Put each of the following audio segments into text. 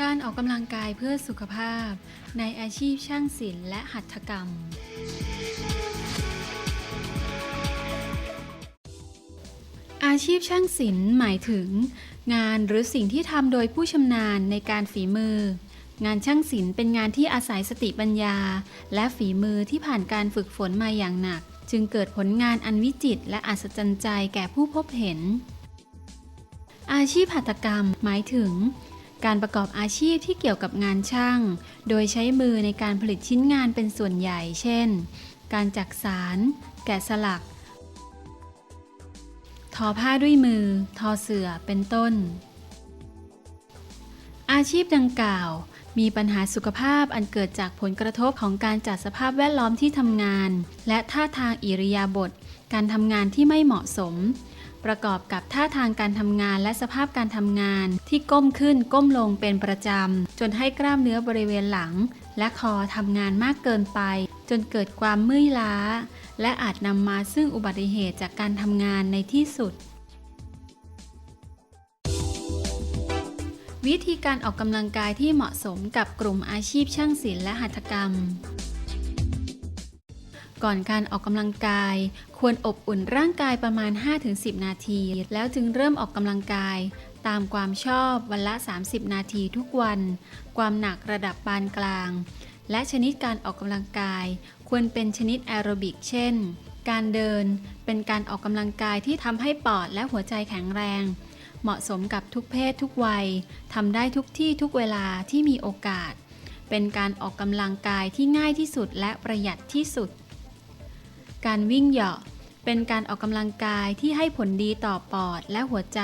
การออกกำลังกายเพื่อสุขภาพ ในอาชีพช่างศิลป์และหัตถกรรม อาชีพช่างศิลป์หมายถึง งานหรือสิ่งที่ทำโดยผู้ชำนาญในการฝีมือ งานช่างศิลป์เป็นงานที่อาศัยสติปัญญา และฝีมือที่ผ่านการฝึกฝนมาอย่างหนัก จึงเกิดผลงานอันวิจิตรและอัศจรรย์ใจแก่ผู้พบเห็น อาชีพหัตถกรรมหมายถึง การประกอบอาชีพที่เกี่ยวกับงานช่าง โดยใช้มือในการผลิตชิ้นงานเป็นส่วนใหญ่ เช่น การจักสารแกะสลัก ทอผ้าด้วยมือ ทอเสื่อ เป็นต้น อาชีพดังกล่าว มีปัญหาสุขภาพอันเกิดจากผลกระทบของการจัดสภาพแวดล้อมที่ทำงาน และท่าทางอิริยาบถ การทำงานที่ไม่เหมาะสม ประกอบกับท่าทางการทำงานและสภาพการทำงานที่ก้มขึ้นก้มลงเป็นประจำ จนให้กล้ามเนื้อบริเวณหลัง และคอทำงานมากเกินไป จนเกิดความเมื่อยล้า และอาจนำมาซึ่งอุบัติเหตุจากการทำงานในที่สุดวิธีการออกกำลังกายที่เหมาะสมกับกลุ่มอาชีพช่างศิลป์และหัตถกรรม ก่อนการออกกำลังกาย ควรอบอุ่นร่างกายประมาณ 5-10 นาที แล้วจึงเริ่มออกกำลังกาย ตามความชอบวันละ 30 นาทีทุกวัน ความหนักระดับปานกลาง และชนิดการออกกำลังกาย ควรเป็นชนิดแอโรบิก เช่น การเดิน เป็นการออกกำลังกายที่ทำให้ปอดและหัวใจแข็งแรง เหมาะสมกับทุกเพศทุกวัยทำได้ทุกที่ทุกเวลาที่มีโอกาส เป็นการออกกำลังกายที่ง่ายที่สุดและประหยัดที่สุด การวิ่งเหยาะ เป็นการออกกำลังกายที่ให้ผลดีต่อปอดและหัวใจ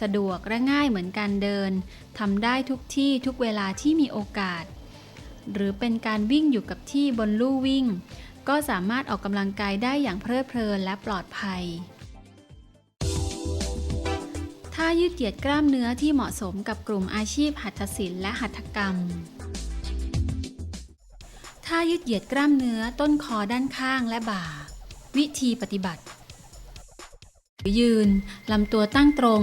สะดวกและง่ายเหมือนการเดินทำได้ทุกที่ทุกเวลาที่มีโอกาส หรือเป็นการวิ่งอยู่กับที่บนลู่วิ่ง ก็สามารถออกกำลังกายได้อย่างเพลิดเพลินและปลอดภัยท่ายืดเหยียดกล้ามเนื้อที่เหมาะสมกับกลุ่มอาชีพหัตถศิลป์และหัตถกรรม ท่ายืดเหยียดกล้ามเนื้อต้นคอด้านข้างและบ่า วิธีปฏิบัติ ยืนลำตัวตั้งตรง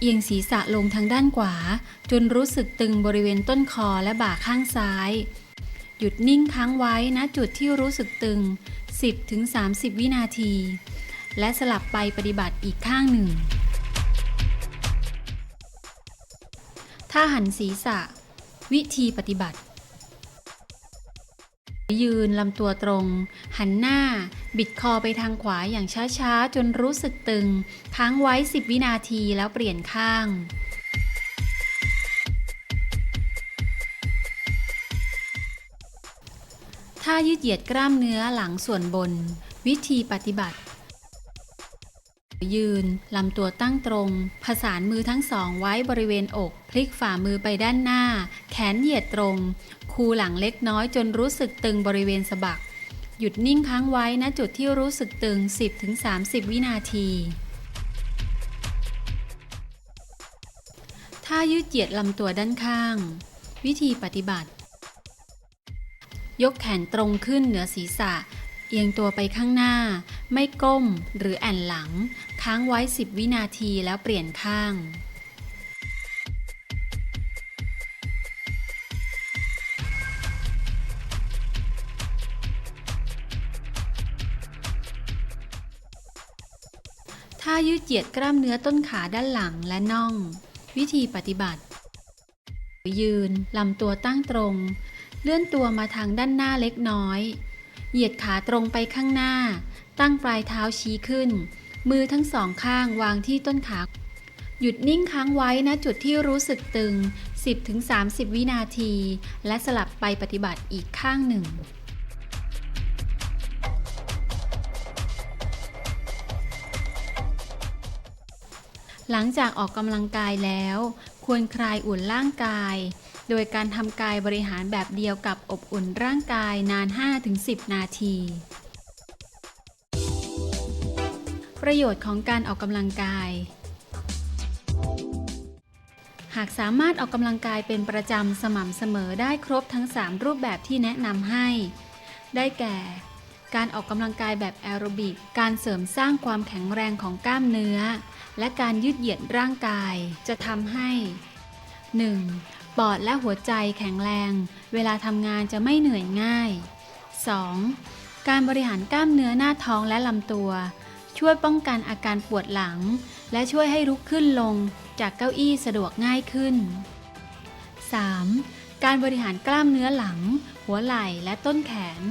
เอียงศีรษะลงทางด้านขวา จนรู้สึกตึงบริเวณต้นคอและบ่าข้างซ้าย หยุดนิ่งค้างไว้ณจุดที่รู้สึกตึง 10-30 วินาที และสลับไปปฏิบัติอีกข้างหนึ่งท่าหันศีรษะ วิธีปฏิบัติ ยืนลำตัวตรง หันหน้า บิดคอไปทางขวาอย่างช้าๆ จนรู้สึกตึง ค้างไว้ 10 วินาทีแล้วเปลี่ยนข้างท่ายืดเหยียดกล้ามเนื้อหลังส่วนบน วิธีปฏิบัติ ยืน ลำตัวตั้งตรง ผสานมือทั้งสองไว้บริเวณอก พลิกฝ่ามือไปด้านหน้า แขนเหยียดตรง คูหลังเล็กน้อยจนรู้สึกตึงบริเวณสะบัก หยุดนิ่งค้างไว้ณจุดที่รู้สึกตึง 10-30 วินาทีท่ายืดเหยียดลำตัวด้านข้าง วิธีปฏิบัติ ยกแขนตรงขึ้นเหนือศีรษะ เอียงตัวไปข้างหน้า ไม่ก้มหรือแอนหลัง ค้างไว้ 10 วินาทีแล้วเปลี่ยนข้าง ท่ายืดเหยียดกล้ามเนื้อต้นขาด้านหลังและน่อง วิธีปฏิบัติ ยืนลำตัวตั้งตรง เลื่อนตัวมาทางด้านหน้าเล็กน้อย เหยียดขาตรงไปข้างหน้า ตั้งปลายเท้าชี้ขึ้น มือทั้งสองข้างวางที่ต้นขา หยุดนิ่งค้างไว้ณจุดที่รู้สึกตึง 10-30 วินาที และสลับไปปฏิบัติอีกข้างหนึ่งหลังจากออกกำลังกายแล้ว ควรคลายอุ่นร่างกาย โดยการทำกายบริหารแบบเดียวกับอบอุ่นร่างกายนาน 5-10 นาที ประโยชน์ของการออกกำลังกาย หากสามารถออกกำลังกายเป็นประจำสม่ำเสมอได้ครบทั้ง 3 รูปแบบที่แนะนำให้ ได้แก่ การออกกำลังกายแบบแอโรบิก การเสริมสร้างความแข็งแรงของกล้ามเนื้อ และการยืดเหยียดร่างกายจะทำให้ 1. ปอดและหัวใจแข็งแรง เวลาทำงานจะไม่เหนื่อยง่าย 2. การบริหารกล้ามเนื้อหน้าท้องและลำตัว ช่วยป้องกันอาการปวดหลัง และช่วยให้ลุกขึ้นลงจากเก้าอี้สะดวกง่ายขึ้น 3. การบริหารกล้ามเนื้อหลัง หัวไหล่และต้นแขน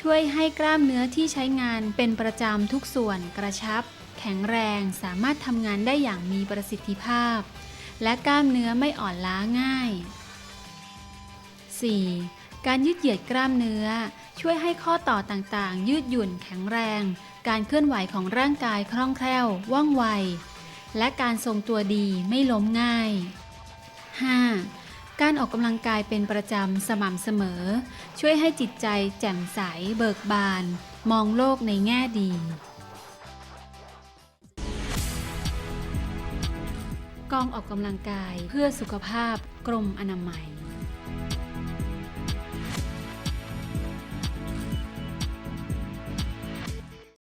ช่วยให้กล้ามเนื้อที่ใช้งานเป็นประจำทุกส่วนกระชับ แข็งแรงสามารถทำงานได้อย่างมีประสิทธิภาพ และกล้ามเนื้อไม่อ่อนล้าง่าย 4. การยืดเหยียดกล้ามเนื้อ ช่วยให้ข้อต่อต่างๆ ยืดหยุ่นแข็งแรง การเคลื่อนไหวของร่างกายคล่องแคล่ว ว่องไว และการทรงตัวดีไม่ล้มง่าย 5. การออกกำลังกายเป็นประจำสม่ำเสมอ ช่วยให้จิตใจแจ่มใส เบิกบาน มองโลกในแง่ดี กองออกกำลังกายเพื่อสุขภาพกรมอนามัย